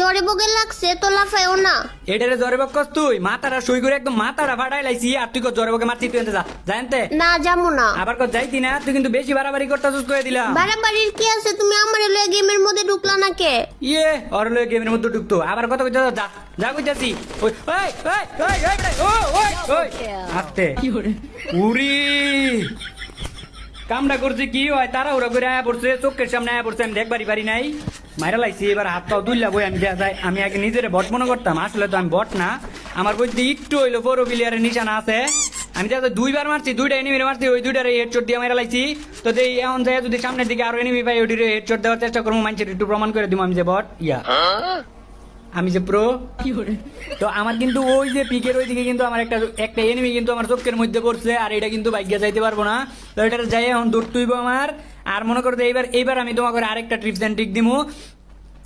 জ্বরে বগে লাগছে তো লাফায়ও না। এটারে জ্বরে বকস তুই? মাথাটা সই করে একদম মাথাটা ফাটাই লাইছি আর তুই কো জ্বরে বকে মারছি তুই এনতে যা। জানতে না যাব না। আবার কো যাইতি না তুই কিন্তু বেশি বাড়াবাড়ি করতেছিস করে দিলাম। বাড়াবাড়ির কি আছে? তুমি আমার এলে গেমের মধ্যে ঢুকলা না কে? ইয়ে ওর লয়ে গেমের মধ্যে ঢুকতো। আবার কত কইতে যা যা কইতাছি। ওই ওই ওই ওই ওই ওই ওই আস্তে। উরি কামটা করছে কি? হয় তারা ওরা করে আয়া পড়ছে, চোখের সামনে আয়া পড়ছে, আমি দেখবারই পারি নাই। মাইরা লাইছি, এবার হাত পাও দুইলা বই আমি দেখা যায়। আমি আগে নিজের বট মনে করতাম, আসলে তো আমি বট না। আমার বইতে একটু হইল ফোর প্লেয়ারের নিশানা আছে। আমি যায় দুইবার মারছি, দুইটা এনিমি মারছি, ওই দুইটার হেডশট দিয়ে মারা লাইছি। তো এই এমন যায় যদি সামনের দিকে আরও এনিমি পাই, ওইটির হেডশট দেওয়ার চেষ্টা করব, মানুষের একটু প্রমাণ করে দিব আমি যে বট। ইয়া। আমি যে প্রো তো আমার কিন্তু ওই যে পিকের ওই দিকে কিন্তু আমার একটা একটা এনিমি কিন্তু আমার চোখের মধ্যে পড়ছে আর এটা কিন্তু বাইকে যাইতে পারব না। তো এটা যাই এখন দূর তুইব আমার। আর মনে করতে এইবার এইবার আমি তোমাকে আরেকটা ট্রিপস অ্যান্ড ট্রিক দিমু।